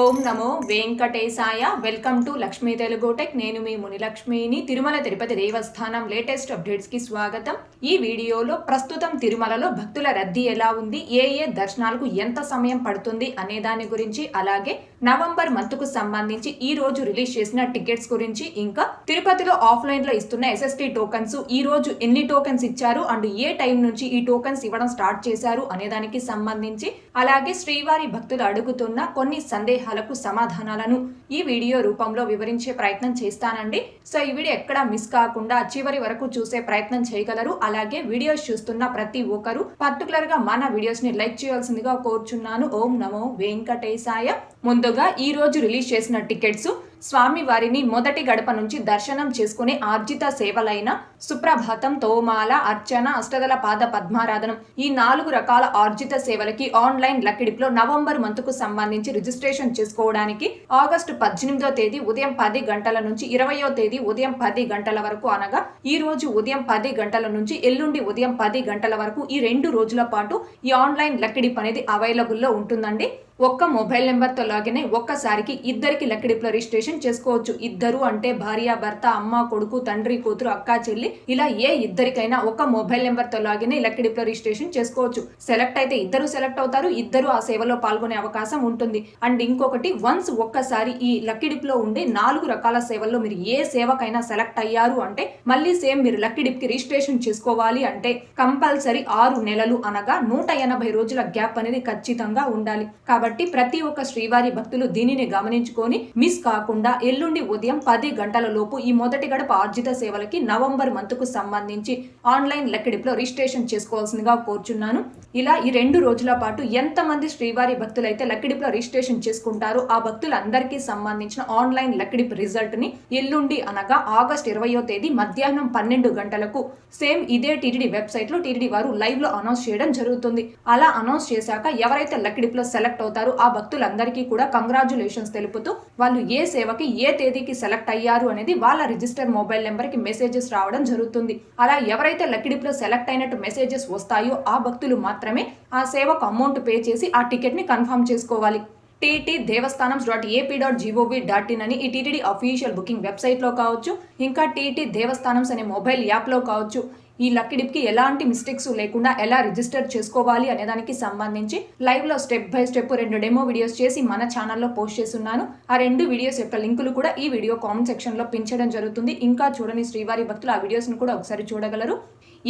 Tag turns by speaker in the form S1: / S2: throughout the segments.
S1: ఓం నమో వెంకటేశాయ. Welcome to Lakshmi Telugu tech. నేను మీ మునిలక్ష్మిని. తిరుమల తిరుపతి దేవస్థానం లేటెస్ట్ అప్డేట్స్కి స్వాగతం. ఈ వీడియోలో ప్రస్తుతం తిరుమలలో భక్తుల రద్దీ ఎలా ఉంది? ఏ ఏ దర్శనాలకు ఎంత సమయం పడుతుంది? అనే దాని గురించి అలాగే నవంబర్ మంత్కు సంబంధించి ఈ రోజు రిలీజ్ చేసిన టికెట్స్ గురించి ఇంకా తిరుపతిలో ఆఫ్లైన్లో ఇస్తున్న ఎస్ఎస్టీ టోకన్స్ ఈ రోజు ఎన్ని టోకన్స్ ఇచ్చారు? అండ్ ఏ టైం నుంచి ఈ టోకన్స్ ఇవ్వడం స్టార్ట్ చేశారు? అనే దానికి సంబంధించి అలాగే శ్రీవారి భక్తులు అడుగుతున్న కొన్ని సందేహాలకు సమాధానాలను ఈ వీడియో రూపంలో వివరించే ప్రయత్నం చేస్తానండి. సో ఈ వీడియో ఎక్కడ మిస్ కాకుండా చివరి వరకు చూసే ప్రయత్నం చేయగలరు. అలాగే వీడియోస్ చూస్తున్న ప్రతి ఒక్కరు పర్టికులర్గా మన వీడియోస్ని లైక్ చేయాల్సిందిగా కోరుచున్నాను. ఓం నమో వెంకటేశాయ. ముందుగా ఈరోజు రిలీజ్ చేసిన టికెట్స్ స్వామి వారిని మొదటి గడప నుంచి దర్శనం చేసుకునే ఆర్జిత సేవలైన సుప్రభాతం తోమాల అర్చన అష్టదల పాద పద్మారాధనం ఈ నాలుగు రకాల ఆర్జిత సేవలకి ఆన్లైన్ లక్కిడిప్లో నవంబర్ మంత్కు సంబంధించి రిజిస్ట్రేషన్ చేసుకోవడానికి ఆగస్టు పద్దెనిమిదో తేదీ ఉదయం పది గంటల నుంచి ఇరవయో తేదీ ఉదయం పది గంటల వరకు అనగా ఈ రోజు ఉదయం పది గంటల నుంచి ఎల్లుండి ఉదయం పది గంటల వరకు ఈ రెండు రోజుల పాటు ఈ ఆన్లైన్ లక్కిడిప్ అనేది అవైలబుల్లో ఉంటుందండి. ఒక్క మొబైల్ నెంబర్తో లాగిన్ ఒక్కసారికి ఇద్దరికి లక్కిడిప్లో రిజిస్ట్రేషన్ చేసుకోవచ్చు. ఇద్దరు అంటే భార్య భర్త అమ్మ కొడుకు తండ్రి కూతురు అక్క చెల్లి ఇలా ఏ ఇద్దరికైనా ఒక మొబైల్ నెంబర్తో లాగిన్ అయి లక్కిడిప్లో రిజిస్ట్రేషన్ చేసుకోవచ్చు. సెలెక్ట్ అయితే ఇద్దరు సెలెక్ట్ అవుతారు. ఇద్దరు ఆ సేవలో పాల్గొనే అవకాశం ఉంటుంది. అండ్ ఇంకొకటి వన్స్ ఒక్కసారి ఈ లక్కిడిప్లో ఉండే నాలుగు రకాల సేవల్లో మీరు ఏ సేవకైనా సెలెక్ట్ అయ్యారు అంటే మళ్ళీ సేమ్ మీరు లక్కిడిప్కి రిజిస్ట్రేషన్ చేసుకోవాలి అంటే కంపల్సరీ ఆరు నెలలు అనగా నూట ఎనభై రోజుల గ్యాప్ అనేది ఖచ్చితంగా ఉండాలి. కాబట్టి ప్రతి ఒక్క శ్రీవారి భక్తులు దీనిని గమనించుకొని మిస్ కాకుండా ఎల్లుండి ఉదయం పది గంటల లోపు ఈ మొదటి గడప ఆర్జిత సేవలకి నవంబర్ మంత్కు సంబంధించి ఆన్లైన్ లెక్కడిపులో రిజిస్ట్రేషన్ చేసుకోవాల్సిందిగా కోరుచున్నాను. ఇలా ఈ రెండు రోజుల పాటు ఎంతమంది శ్రీవారి భక్తులైతే అయితే లక్కిడిపులో రిజిస్ట్రేషన్ చేసుకుంటారో ఆ భక్తులందరికీ సంబంధించిన ఆన్లైన్ లక్కిడిప్ రిజల్ట్ని ఎల్లుండి అనగా ఆగస్ట్ ఇరవయో తేదీ మధ్యాహ్నం పన్నెండు గంటలకు సేమ్ ఇదే టీటీడీ వెబ్సైట్లో టీటీడీ వారు లైవ్లో అనౌన్స్ చేయడం జరుగుతుంది. అలా అనౌన్స్ చేశాక ఎవరైతే లక్కిడిపులో సెలెక్ట్ అవుతారో ఆ భక్తులందరికీ కూడా కంగ్రాచులేషన్స్ తెలుపుతూ వాళ్ళు ఏ సేవ సేవకి ఏ తేదీకి సెలెక్ట్ అయ్యారు అనేది వాళ్ళ రిజిస్టర్ మొబైల్ నెంబర్కి మెసేజెస్ రావడం జరుగుతుంది. అలా ఎవరైతే లక్కిడిప్లో సెలెక్ట్ అయినట్టు మెసేజెస్ వస్తాయో ఆ భక్తులు మాత్రమే ఆ సేవకు అమౌంట్ పే చేసి ఆ టికెట్ని కన్ఫర్మ్ చేసుకోవాలి. TT Devasthanam dot AP dot gov dot in అని ఈ టీటీడీ అఫీషియల్ బుకింగ్ వెబ్సైట్లో కావచ్చు ఇంకా టీటీ దేవస్థానమ్స్ అనే మొబైల్ యాప్లో కావచ్చు. ఈ లక్కీ డిప్కి ఎలాంటి మిస్టేక్స్ లేకుండా ఎలా రిజిస్టర్ చేసుకోవాలి అనే దానికి సంబంధించి లైవ్లో స్టెప్ బై స్టెప్ రెండు డెమో వీడియోస్ చేసి మన ఛానల్లో పోస్ట్ చేస్తున్నాను. ఆ రెండు వీడియోస్ యొక్క లింకులు కూడా ఈ వీడియో కామెంట్ సెక్షన్లో పెంచడం జరుగుతుంది. ఇంకా చూడని శ్రీవారి భక్తులు ఆ వీడియోస్ను కూడా ఒకసారి చూడగలరు.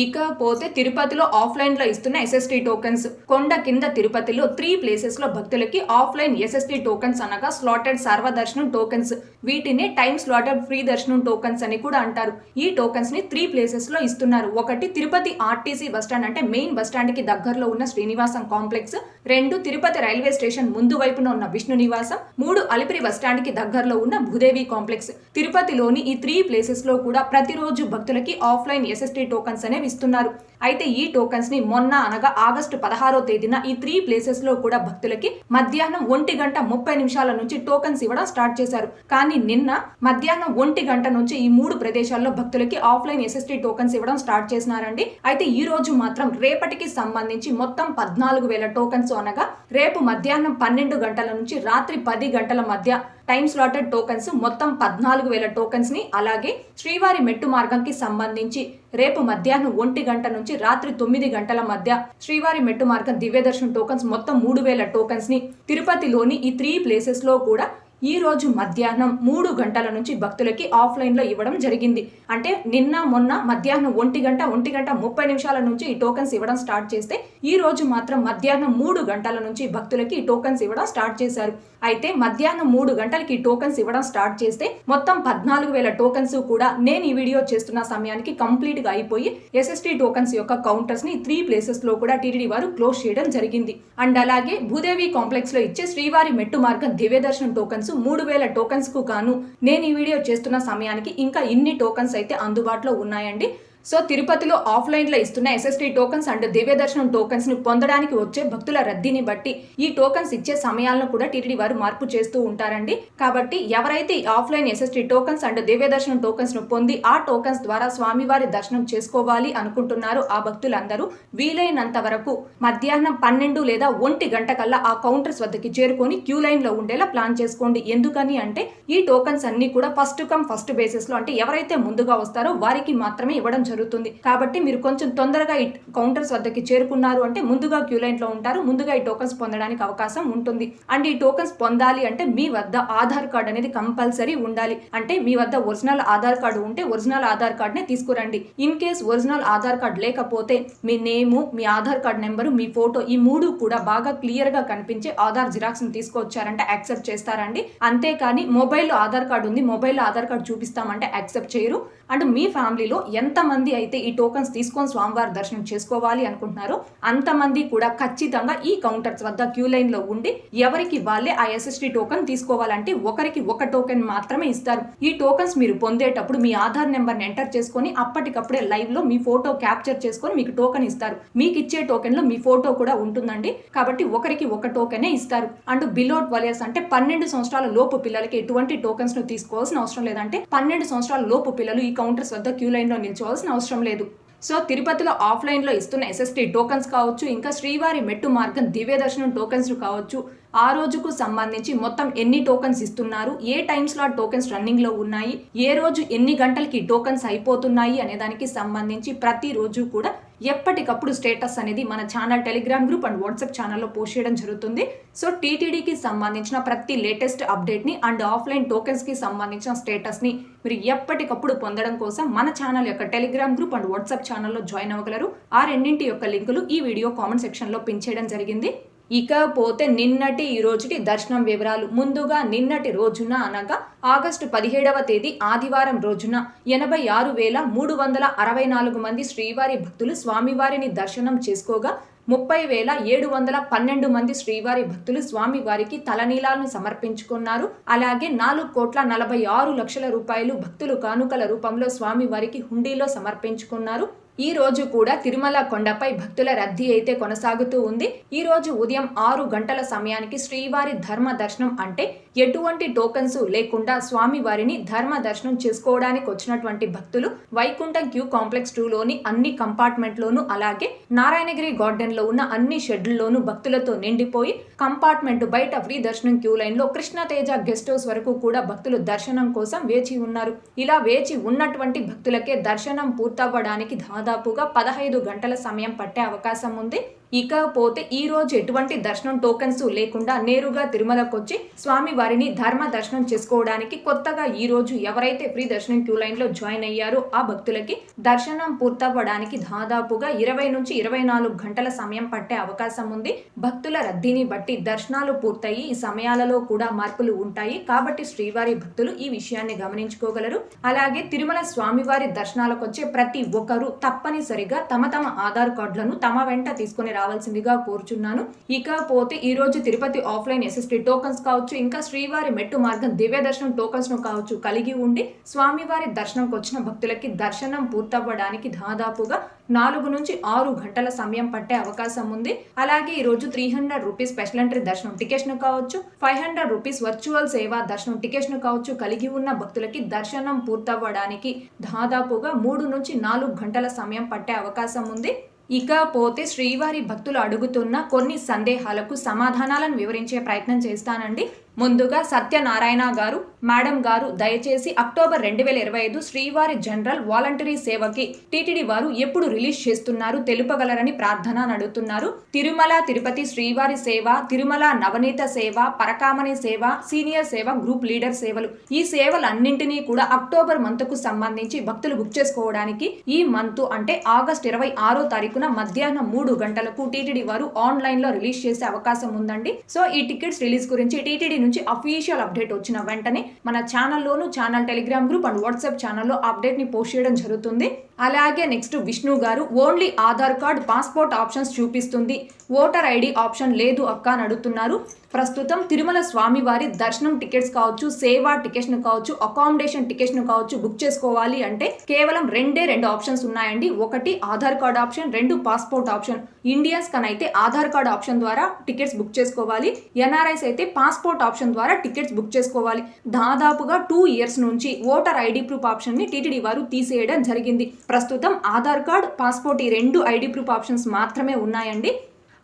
S1: ఇకపోతే తిరుపతిలో ఆఫ్లైన్లో ఇస్తున్న ఎస్ఎస్టీ టోకెన్స్ కొండ కింద తిరుపతిలో త్రీ ప్లేసెస్లో భక్తులకి ఆఫ్లైన్ ఎస్ఎస్టీ టోకెన్స్ అనగా స్లాటెడ్ సర్వదర్శనం టోకెన్స్ వీటిని టైమ్ స్లాటెడ్ ఫ్రీ దర్శనం టోకెన్స్ అని కూడా అంటారు. ఈ టోకెన్స్ని త్రీ ప్లేసెస్లో ఇస్తున్నారు. ఒకటి తిరుపతి ఆర్టీసీ బస్టాండ్ అంటే మెయిన్ బస్టాండ్కి దగ్గరలో ఉన్న శ్రీనివాసం కాంప్లెక్స్ రెండు తిరుపతి రైల్వే స్టేషన్ ముందు వైపున ఉన్న విష్ణు నివాసం. మూడు అలిపిరి బస్టాండ్కి దగ్గరలో ఉన్న భూదేవి కాంప్లెక్స్ తిరుపతిలోని ఈ త్రీ ప్లేసెస్లో కూడా ప్రతిరోజు భక్తులకి ఆఫ్లైన్ ఎస్ఎస్టీ టోకెన్స్ అనేవి ఇస్తున్నారు. అయితే ఈ టోకెన్స్ని మొన్న అనగా ఆగస్టు పదహారో తేదీన ఈ త్రీ ప్లేసెస్లో కూడా భక్తులకి మధ్యాహ్నం ఒంటి గంట ముప్పై నిమిషాల నుంచి టోకెన్స్ ఇవ్వడం స్టార్ట్ చేశారు. కానీ నిన్న మధ్యాహ్నం ఒంటి గంట నుంచి ఈ మూడు ప్రదేశాల్లో భక్తులకి ఆఫ్లైన్ ఎస్ఎస్టీ టోకెన్స్ ఇవ్వడం స్టార్ట్ చేసినారండి. అయితే ఈ రోజు మాత్రం రేపటికి సంబంధించి మొత్తం పద్నాలుగు వేల టోకెన్స్ అనగా రేపు మధ్యాహ్నం పన్నెండు గంటల నుంచి రాత్రి పది గంటల మధ్య టైమ్ స్లాటెడ్ టోకెన్స్ మొత్తం పద్నాలుగు వేల టోకెన్స్ని అలాగే శ్రీవారి మెట్టు మార్గంకి సంబంధించి రేపు మధ్యాహ్నం ఒంటి గంట నుంచి రాత్రి తొమ్మిది గంటల మధ్య శ్రీవారి మెట్టు మార్గం దివ్యదర్శన్ టోకెన్స్ మొత్తం మూడు వేల టోకెన్స్ని తిరుపతిలోని ఈ త్రీ ప్లేసెస్లో కూడా ఈ రోజు మధ్యాహ్నం మూడు గంటల నుంచి భక్తులకి ఆఫ్లైన్లో ఇవ్వడం జరిగింది. అంటే నిన్న మొన్న మధ్యాహ్నం ఒంటి గంట ఒంటి గంట ముప్పై నిమిషాల నుంచి ఈ టోకెన్స్ ఇవ్వడం స్టార్ట్ చేస్తే ఈ రోజు మాత్రం మధ్యాహ్నం మూడు గంటల నుంచి భక్తులకి ఈ టోకన్స్ ఇవ్వడం స్టార్ట్ చేశారు. అయితే మధ్యాహ్నం మూడు గంటలకి ఈ టోకన్స్ ఇవ్వడం స్టార్ట్ చేస్తే మొత్తం పద్నాలుగు వేల టోకన్స్ కూడా నేను ఈ వీడియో చేస్తున్న సమయానికి కంప్లీట్గా అయిపోయి ఎస్ఎస్టీ టోకన్స్ యొక్క కౌంటర్స్ని త్రీ ప్లేసెస్లో కూడా టీడీడీ వారు క్లోజ్ చేయడం జరిగింది. అండ్ అలాగే భూదేవి కాంప్లెక్స్లో ఇచ్చే శ్రీవారి మెట్టు మార్గం దివ్యదర్శనం టోకన్స్ మూడు వేల టోకెన్స్కు గాను నేను ఈ వీడియో చేస్తున్న సమయానికి ఇంకా ఇన్ని టోకెన్స్ అయితే అందుబాటులో ఉన్నాయండి. సో తిరుపతిలో ఆఫ్లైన్లో ఇస్తున్న ఎస్ఎస్టీ టోకన్స్ అండ్ దివ్య దర్శనం టోకన్స్ని పొందడానికి వచ్చే భక్తుల రద్దీని బట్టి ఈ టోకన్స్ ఇచ్చే సమయాలను కూడా టీటీడీ వారు మార్పు చేస్తూ ఉంటారండి. కాబట్టి ఎవరైతే ఈ ఆఫ్లైన్ ఎస్ఎస్టీ టోకన్స్ అండ్ దివ్య దర్శనం టోకన్స్ను పొంది ఆ టోకన్స్ ద్వారా స్వామివారి దర్శనం చేసుకోవాలి అనుకుంటున్నారు ఆ భక్తులందరూ వీలైనంత వరకు మధ్యాహ్నం పన్నెండు లేదా ఒంటి గంట కల్లా ఆ కౌంటర్స్ వద్దకి చేరుకొని క్యూ లైన్లో ఉండేలా ప్లాన్ చేసుకోండి. ఎందుకని అంటే ఈ టోకన్స్ అన్ని కూడా ఫస్ట్ కమ్ ఫస్ట్ బేసిస్లో అంటే ఎవరైతే ముందుగా వస్తారో వారికి మాత్రమే ఇవ్వడం జరుగుతుంది. జరుగుతుంది. కాబట్టి మీరు కొంచెం తొందరగా ఈ కౌంటర్స్ వద్దకి చేరుకున్నారు అంటే ముందుగా క్యూ లైన్లో ఉంటారు. ముందుగా ఈ టోకన్స్ పొందడానికి అవకాశం ఉంటుంది. అండ్ ఈ టోకన్స్ పొందాలి అంటే మీ వద్ద ఆధార్ కార్డ్ అనేది కంపల్సరీ ఉండాలి. అంటే మీ వద్ద ఒరిజినల్ ఆధార్ కార్డు ఉంటే ఒరిజినల్ ఆధార్ కార్డ్ నే తీసుకురండి. In case original Aadhaar card లేకపోతే మీ నేము మీ ఆధార్ కార్డ్ నెంబరు మీ ఫోటో ఈ మూడు కూడా బాగా క్లియర్గా కనిపించే ఆధార్ జిరాక్స్ని తీసుకొచ్చారంటే యాక్సెప్ట్ చేస్తారండి. అంతేకాని మొబైల్లో ఆధార్ కార్డు ఉంది. మొబైల్లో ఆధార్ కార్డు చూపిస్తామంటే యాక్సెప్ట్ చేయరు. అండ్ మీ ఫ్యామిలీలో ఎంతమంది అయితే ఈ టోకన్స్ తీసుకొని స్వామివారి దర్శనం చేసుకోవాలి అనుకుంటున్నారో. అంతమంది కూడా ఖచ్చితంగా ఈ కౌంటర్స్ వద్ద క్యూ లైన్లో ఉండి ఎవరికి వాళ్ళే ఆ ఎస్ఎస్టీ టోకన్ తీసుకోవాలంటే ఒకరికి ఒక టోకెన్ మాత్రమే ఇస్తారు. ఈ టోకన్స్ మీరు పొందేటప్పుడు మీ ఆధార్ నెంబర్ని ఎంటర్ చేసుకొని అప్పటికప్పుడే లైవ్లో మీ ఫోటో క్యాప్చర్ చేసుకొని మీకు టోకెన్ ఇస్తారు. మీకు ఇచ్చే టోకెన్లో మీ ఫోటో కూడా ఉంటుందండి. కాబట్టి ఒకరికి ఒక టోకెనే ఇస్తారు. అండ్ బిలో ట్వెల్వ్ ఇయర్స్ అంటే పన్నెండు సంవత్సరాల లోపు పిల్లలకి ఎటువంటి టోకెన్స్ను తీసుకోవాల్సిన అవసరం లేదంటే పన్నెండు సంవత్సరాల లోపు పిల్లలు ఈ కౌంటర్స్ వద్ద క్యూ లైన్లో నిల్చోవాల్సిన అవసరం లేదు. సో తిరుపతిలో ఆఫ్లైన్లో ఇస్తున్న ఎస్ఎస్టీ టోకన్స్ కావచ్చు ఇంకా శ్రీవారి మెట్టు మార్గం దివ్య దర్శనం టోకన్స్ కావచ్చు ఆ రోజుకు సంబంధించి మొత్తం ఎన్ని టోకన్స్ ఇస్తున్నారు ఏ టైమ్స్లో స్లాట్ టోకెన్స్ రన్నింగ్లో ఉన్నాయి ఏ రోజు ఎన్ని గంటలకి టోకన్స్ అయిపోతున్నాయి అనే దానికి సంబంధించి ప్రతిరోజు కూడా ఎప్పటికప్పుడు స్టేటస్ అనేది మన channel Telegram group and WhatsApp ఛానల్లో పోస్ట్ చేయడం జరుగుతుంది. సో టీటీడీకి సంబంధించిన ప్రతి లేటెస్ట్ అప్డేట్ని అండ్ ఆఫ్లైన్ టోకెన్స్కి సంబంధించిన స్టేటస్ని మీరు ఎప్పటికప్పుడు పొందడం కోసం మన ఛానల్ యొక్క టెలిగ్రామ్ గ్రూప్ అండ్ వాట్సాప్ ఛానల్లో జాయిన్ అవ్వగలరు. ఆ రెండింటి యొక్క లింకులు ఈ వీడియో కామెంట్ సెక్షన్లో పిన్ చేయడం జరిగింది. ఇకపోతే నిన్నటి ఈ రోజుటి దర్శనం వివరాలు. ముందుగా నిన్నటి రోజున అనగా ఆగస్టు పదిహేడవ తేదీ ఆదివారం రోజున ఎనభై ఆరు వేల మూడు వందల అరవై నాలుగు మంది శ్రీవారి భక్తులు స్వామివారిని దర్శనం చేసుకోగా ముప్పై వేల ఏడు వందల పన్నెండు మంది శ్రీవారి భక్తులు స్వామివారికి తలనీలాలను సమర్పించుకున్నారు. అలాగే నాలుగు కోట్ల నలభై ఆరు లక్షల రూపాయలు భక్తులు కానుకల రూపంలో స్వామివారికి హుండీలో సమర్పించుకున్నారు. ఈ రోజు కూడా తిరుమల కొండపై భక్తుల రద్దీ అయితే కొనసాగుతూ ఉంది. ఈ రోజు ఉదయం ఆరు గంటల సమయానికి శ్రీవారి ధర్మ దర్శనం అంటే ఎటువంటి టోకన్స్ లేకుండా స్వామివారిని ధర్మ దర్శనం చేసుకోవడానికి వచ్చినటువంటి భక్తులు వైకుంఠం క్యూ కాంప్లెక్స్ టూలోని అన్ని కంపార్ట్మెంట్లోనూ అలాగే నారాయణగిరి గార్డెన్లో ఉన్న అన్ని షెడ్లలోనూ భక్తులతో నిండిపోయి కంపార్ట్మెంట్ బయట ఫ్రీ దర్శనం క్యూ లైన్లో కృష్ణతేజ గెస్ట్ హౌస్ వరకు కూడా భక్తులు దర్శనం కోసం వేచి ఉన్నారు. ఇలా వేచి ఉన్నటువంటి భక్తులకే దర్శనం పూర్తవ్వడానికి దాదాపుగా పదహైదు గంటల సమయం పట్టే అవకాశం ఉంది. ఇకపోతే ఈ రోజు ఎటువంటి దర్శనం టోకెన్స్ లేకుండా నేరుగా తిరుమలకు వచ్చి స్వామి వారిని ధర్మ దర్శనం చేసుకోవడానికి కొత్తగా ఈ రోజు ఎవరైతే ఫ్రీ దర్శనం క్యూ లైన్లో జాయిన్ అయ్యారో ఆ భక్తులకి దర్శనం పూర్తవ్వడానికి దాదాపుగా ఇరవై నుంచి ఇరవై నాలుగు గంటల సమయం పట్టే అవకాశం ఉంది. భక్తుల రద్దీని బట్టి దర్శనాలు పూర్తయి ఈ సమయాలలో కూడా మార్పులు ఉంటాయి. కాబట్టి శ్రీవారి భక్తులు ఈ విషయాన్ని గమనించుకోగలరు. అలాగే తిరుమల స్వామివారి దర్శనాలకు వచ్చే ప్రతి ఒక్కరూ తప్పనిసరిగా తమ తమ ఆధార్ కార్డులను తమ వెంట తీసుకుని రావాల్సిందిగా కోరుచున్నాను. ఇకపోతే ఈ రోజు తిరుపతి ఆఫ్లైన్ ఎస్ఎస్టీ టోకన్స్ కావచ్చు ఇంకా శ్రీవారి మెట్టు మార్గం దివ్య దర్శనం టోకన్స్ను కావచ్చు కలిగి ఉండి స్వామివారి దర్శనంకి వచ్చిన భక్తులకి దర్శనం పూర్తవ్వడానికి దాదాపుగా నాలుగు నుంచి ఆరు గంటల సమయం పట్టే అవకాశం ఉంది. అలాగే ఈ రోజు three hundred rupees special entry దర్శనం టికెట్స్ను కావచ్చు ఫైవ్ హండ్రెడ్ రూపీస్ వర్చువల్ సేవా దర్శనం టికెట్స్ను కావచ్చు కలిగి ఉన్న భక్తులకి దర్శనం పూర్తవ్వడానికి దాదాపుగా మూడు నుంచి నాలుగు గంటల సమయం పట్టే అవకాశం ఉంది. ఇకపోతే శ్రీవారి భక్తులు అడుగుతున్న కొన్ని సందేహాలకు సమాధానాలను వివరించే ప్రయత్నం చేస్తానండి. ముందుగా సత్యనారాయణ గారు మేడం గారు దయచేసి అక్టోబర్ రెండు వేల ఇరవై ఐదు శ్రీవారి జనరల్ వాలంటరీ సేవకి టీటీడీ వారు ఎప్పుడు రిలీజ్ చేస్తున్నారు తెలుపగలరని ప్రార్థన నడుతున్నారు తిరుమల తిరుపతి శ్రీవారి సేవ తిరుమల నవనీత సేవ పరకామణి సేవ సీనియర్ సేవ గ్రూప్ లీడర్ సేవలు. ఈ సేవలన్నింటినీ కూడా అక్టోబర్ మంత్కు సంబంధించి భక్తులు బుక్ చేసుకోవడానికి ఈ మంత్ అంటే ఆగస్ట్ ఇరవై ఆరో తారీఖున మధ్యాహ్నం మూడు గంటలకు టీటీడీ వారు ఆన్లైన్లో రిలీజ్ చేసే అవకాశం ఉందండి. సో ఈ టికెట్స్ రిలీజ్ గురించి టీటీడీ నుంచి అఫీషియల్ అప్డేట్ వచ్చిన వెంటనే మన ఛానల్లోను channel Telegram group and WhatsApp ఛానల్లో అప్డేట్ని పోస్ట్ చేయడం జరుగుతుంది. అలాగే నెక్స్ట్ విష్ణు గారు only Aadhaar card passport options చూపిస్తుంది. ఓటర్ ఐడి ఆప్షన్ లేదు అక్క అని అడుగుతున్నారు. ప్రస్తుతం తిరుమల స్వామివారి దర్శనం టికెట్స్ కావచ్చు సేవా టికెట్స్ను కావచ్చు అకామిడేషన్ టికెట్స్ను కావచ్చు బుక్ చేసుకోవాలి అంటే కేవలం రెండే రెండు ఆప్షన్స్ ఉన్నాయండి. ఒకటి ఆధార్ కార్డ్ ఆప్షన్ రెండు పాస్పోర్ట్ ఆప్షన్. ఇండియన్స్ కనైతే ఆధార్ కార్డ్ ఆప్షన్ ద్వారా టికెట్స్ బుక్ చేసుకోవాలి. ఎన్ఆర్ఐస్ అయితే పాస్పోర్ట్ ఆప్షన్ ద్వారా టికెట్స్ బుక్ చేసుకోవాలి. దాదాపుగా టూ ఇయర్స్ నుంచి ఓటర్ ఐడి ప్రూఫ్ ఆప్షన్ని టీటీడీ వారు తీసేయడం జరిగింది. ప్రస్తుతం ఆధార్ కార్డ్ పాస్పోర్ట్ ఈ రెండు ఐడి ప్రూఫ్ ఆప్షన్స్ మాత్రమే ఉన్నాయండి.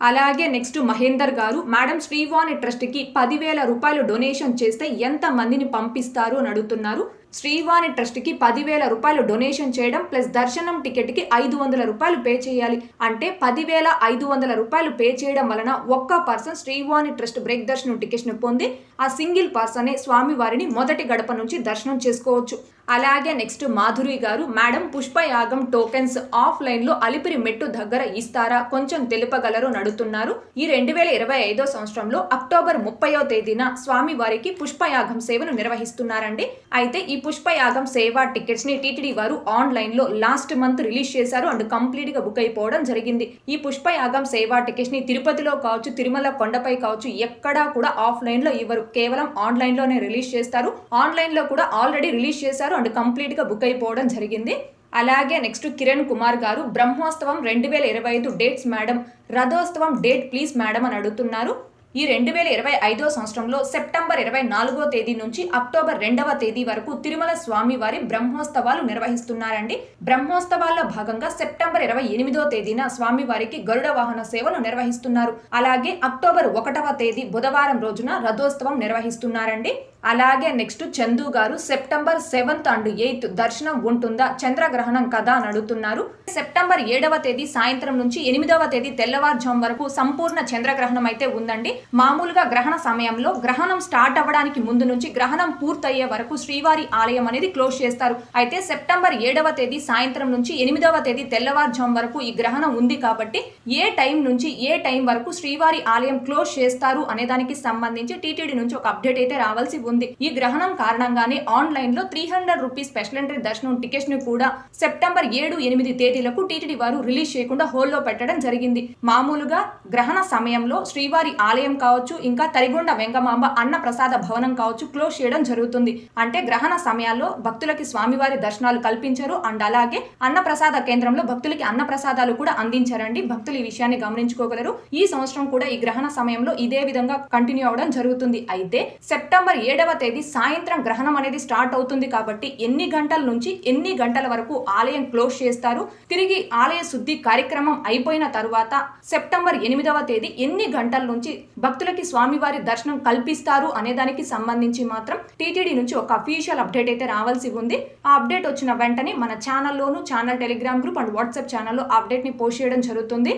S1: అలాగే నెక్స్ట్ మహేందర్ గారు మేడం శ్రీవాణి ట్రస్ట్కి పదివేల రూపాయలు డొనేషన్ చేస్తే ఎంత మందిని పంపిస్తారు? అని అడుగుతున్నారు. శ్రీవాణి ట్రస్ట్కి పదివేల రూపాయలు డొనేషన్ చేయడం ప్లస్ దర్శనం టికెట్కి ఐదు వందల రూపాయలు పే చేయాలి. అంటే పదివేల ఐదు వందల రూపాయలు పే చేయడం వలన ఒక్క పర్సన్ శ్రీవాణి ట్రస్ట్ బ్రేక్ దర్శనం టికెట్ను పొంది ఆ సింగిల్ పర్సనే స్వామివారిని మొదటి గడప నుంచి దర్శనం చేసుకోవచ్చు. అలాగే నెక్స్ట్ మాధురి గారు మేడం పుష్పయాగం టోకెన్స్ ఆఫ్లైన్లో అలిపిరి మెట్టు దగ్గర ఇస్తారా? కొంచెం తెలుపగలరు నడుతున్నారు. ఈ రెండు వేల ఇరవై ఐదో సంవత్సరంలో అక్టోబర్ ముప్పయో తేదీన స్వామివారికి పుష్పయాగం సేవను నిర్వహిస్తున్నారండి. అయితే ఈ పుష్పయాగం సేవ టికెట్స్ని టీటీడీ వారు ఆన్లైన్లో లాస్ట్ మంత్ రిలీజ్ చేశారు అండ్ కంప్లీట్గా బుక్ అయిపోవడం జరిగింది. ఈ పుష్పయాగం సేవ టికెట్స్ని తిరుపతిలో కావచ్చు తిరుమల కొండపై కావచ్చు ఎక్కడా కూడా ఆఫ్లైన్లో ఇవ్వరు. కేవలం ఆన్లైన్లోనే రిలీజ్ చేస్తారు. ఆన్లైన్లో కూడా ఆల్రెడీ రిలీజ్ చేశారు అండ్ కంప్లీట్గా బుక్ అయిపోవడం జరిగింది. అలాగే నెక్స్ట్ కిరణ్ కుమార్ గారు బ్రహ్మోత్సవం రెండు వేల ఇరవై ఐదు డేట్స్ మేడం రథోత్సవం డేట్ ప్లీజ్ మేడం అని అడుగుతున్నారు. ఈ రెండు వేల ఇరవై ఐదో సంవత్సరంలో సెప్టెంబర్ ఇరవై నాలుగో తేదీ నుంచి అక్టోబర్ రెండవ తేదీ వరకు తిరుమల స్వామివారి బ్రహ్మోత్సవాలు నిర్వహిస్తున్నారండి. బ్రహ్మోత్సవాల్లో భాగంగా సెప్టెంబర్ ఇరవై ఎనిమిదో తేదీన స్వామివారికి గరుడ వాహన సేవలు నిర్వహిస్తున్నారు. అలాగే అక్టోబర్ ఒకటవ తేదీ బుధవారం రోజున రథోత్సవం నిర్వహిస్తున్నారండి. అలాగే నెక్స్ట్ చందు గారు సెప్టెంబర్ సెవెంత్ అండ్ ఎయిత్ దర్శనం ఉంటుందా చంద్రగ్రహణం కదా అని అడుగుతున్నారు. సెప్టెంబర్ ఏడవ తేదీ సాయంత్రం నుంచి ఎనిమిదవ తేదీ తెల్లవారుజాము వరకు సంపూర్ణ చంద్రగ్రహణం అయితే ఉందండి. మామూలుగా గ్రహణ సమయంలో గ్రహణం స్టార్ట్ అవ్వడానికి ముందు నుంచి గ్రహణం పూర్తయ్యే వరకు శ్రీవారి ఆలయం అనేది క్లోజ్ చేస్తారు. అయితే సెప్టెంబర్ ఏడవ తేదీ సాయంత్రం నుంచి ఎనిమిదవ తేదీ తెల్లవారుజాము వరకు ఈ గ్రహణం ఉంది కాబట్టి ఏ టైం నుంచి ఏ టైం వరకు శ్రీవారి ఆలయం క్లోజ్ చేస్తారు అనే దానికి సంబంధించి టీటీడీ నుంచి ఒక అప్డేట్ అయితే రావాల్సి ఉంది. ఈ గ్రహణం కారణంగానే ఆన్లైన్లో three hundred rupees special entry దర్శనం టికెట్స్ని కూడా సెప్టెంబర్ ఏడు ఎనిమిది తేదీలకు టీటీడీ వారు రిలీజ్ చేయకుండా హోల్లో పెట్టడం జరిగింది. మామూలుగా గ్రహణ సమయంలో శ్రీవారి ఆలయం కావచ్చు ఇంకా తరిగొండ వెంగమాంబ అన్న ప్రసాద భవనం కావచ్చు క్లోజ్ చేయడం జరుగుతుంది. అంటే గ్రహణ సమయాల్లో భక్తులకి స్వామివారి దర్శనాలు కల్పించరు అండ్ అలాగే అన్న ప్రసాద కేంద్రంలో భక్తులకి అన్న ప్రసాదాలు కూడా అందించారండి. భక్తులు ఈ విషయాన్ని గమనించుకోగలరు. ఈ సంవత్సరం కూడా ఈ గ్రహణ సమయంలో ఇదే విధంగా కంటిన్యూ అవడం జరుగుతుంది. అయితే సెప్టెంబర్ ఏడవ తేదీ సాయంత్రం గ్రహణం అనేది స్టార్ట్ అవుతుంది కాబట్టి ఎన్ని గంటల నుంచి ఎన్ని గంటల వరకు ఆలయం క్లోజ్ చేస్తారు? తిరిగి ఆలయ శుద్ధి కార్యక్రమం అయిపోయిన తరువాత సెప్టెంబర్ ఎనిమిదవ తేదీ ఎన్ని గంటల నుంచి భక్తులకి స్వామివారి దర్శనం కల్పిస్తారు అనే దానికి సంబంధించి మాత్రం టీటీడీ నుంచి ఒక అఫీషియల్ అప్డేట్ అయితే రావాల్సి ఉంది. ఆ అప్డేట్ వచ్చిన వెంటనే మన ఛానల్లోను channel Telegram group and WhatsApp ఛానల్లో అప్డేట్ని పోస్ట్ చేయడం జరుగుతుంది.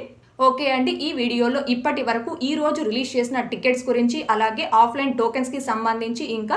S1: ఓకే అండి ఈ వీడియోలో ఇప్పటి వరకు ఈ రోజు రిలీజ్ చేసిన టికెట్స్ గురించి అలాగే ఆఫ్లైన్ టోకెన్స్కి సంబంధించి ఇంకా